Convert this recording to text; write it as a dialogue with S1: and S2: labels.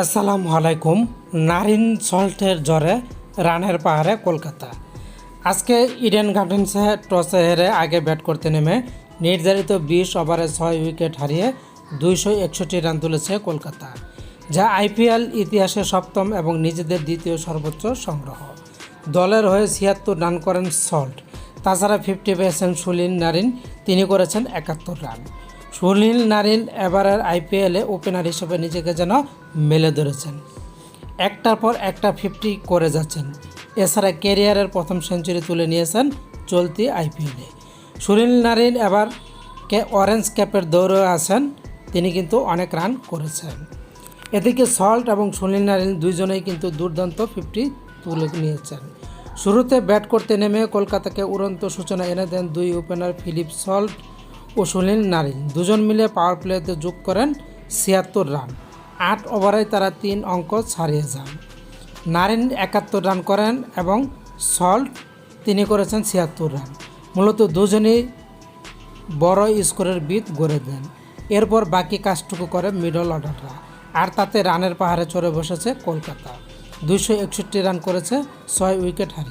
S1: আসসালামু আলাইকুম, নারিন সল্টের জ্বরে, রানের পাহাড়ে কলকাতা। আজকে ইডেন গার্ডেন্সে টসে হেরে আগে ব্যাট করতে নেমে নির্ধারিত বিশ ওভারে ছয় উইকেট হারিয়ে দুইশো একষট্টি রান তুলেছে কলকাতা, যা আইপিএল ইতিহাসে সপ্তম এবং নিজেদের দ্বিতীয় সর্বোচ্চ সংগ্রহ। দলের হয়ে ছিয়াত্তর রান করেন সল্ট। তাছাড়া ফিফটি পেয়েছেন সুলিন নারিন, তিনি করেছেন একাত্তর রান। সুনীল নারিন এবারের আইপিএলে ওপেনার হিসেবে নিজেকে যেন মেলে ধরেছেন। একটার পর একটা ফিফটি করে যাচ্ছেন। এছাড়া ক্যারিয়ারের প্রথম সেঞ্চুরি তুলে নিয়েছেন চলতি আইপিএলে। সুনীল নারিন এবার কে অরেঞ্জ ক্যাপের দৌড়ে আছেন, তিনি কিন্তু অনেক রান করেছেন। এদিকে সল্ট এবং সুনীল নারিন দুইজনেই কিন্তু দুর্দান্ত ফিফটি তুলে নিয়েছেন। শুরুতে ব্যাট করতে নেমে কলকাতাকে উড়ন্ত সূচনা এনে দেন দুই ওপেনার ফিলিপ সল্ট। ও সুনীল নারিন দুজন মিলে পাওয়ার প্লেতে যোগ করেন ছিয়াত্তর রান। আট ওভারে তারা তিন অঙ্ক ছাড়িয়ে যান। নারিন একাত্তর রান করেন এবং সল্ট তিনি করেছেন ছিয়াত্তর রান। মূলত দুজনেই বড় স্কোরের বিট গড়ে দেন। এরপর বাকি কাজটুকু করে মিডল অর্ডাররা আর তাতে রানের পাহাড়ে চড়ে বসেছে কলকাতা। দুইশো একষট্টি রান করেছে, ছয় উইকেট হারিয়ে।